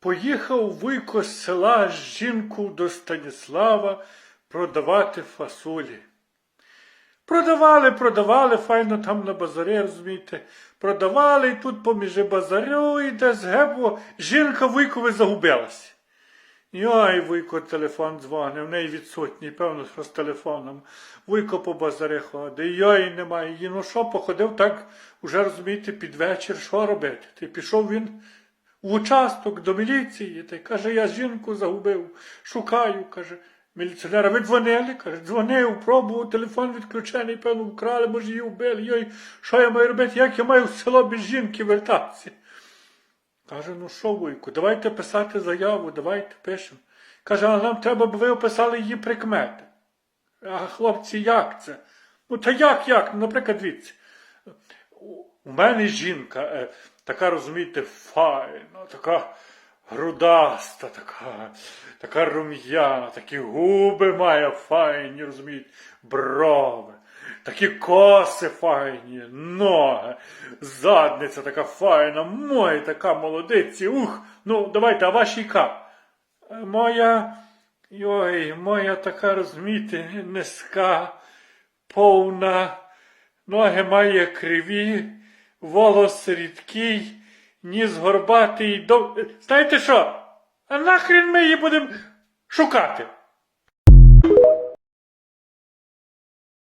Поїхав Вуйко з села жінку до Станіслава продавати фасолі. Продавали, продавали, файно там на базарі, розумієте. Продавали і тут поміж базарю і десь гебо, жінка Вуйкові загубилась. Йой, Вуйко телефон дзвонив, в неї відсутній, певно, що з телефоном. Вуйко по базарі ходить, йой, немає її. Ну що, походив так, уже розумієте, під вечір, що робити? Ти пішов він в участок до міліції, та й каже, я жінку загубив, шукаю, каже. Міліціонера, ви дзвонили? Каже, дзвонив, пробував, телефон відключений, певно, вкрали, може, її вбили. Йой, що я маю робити? Як я маю в село без жінки вертатися? Каже, ну що, Вуйку, давайте писати заяву, давайте пишемо. Каже, а нам треба, б ви описали її прикмети. А хлопці, як це? Ну та як, як? Ну, наприклад, дивіться. У- У мене жінка, е, така, розумієте, файна, така грудаста, така, така рум'яна, такі губи має файні, розумієте, брови, такі коси файні, ноги, задниця така файна, моя така молодиці, ух, ну давайте, а ваші яка? Е, Моя, йой, моя така, розумієте, низька, повна, ноги має криві, волос рідкий, ніс горбатий, дов... Знаєте що? А нахрін ми її будемо шукати?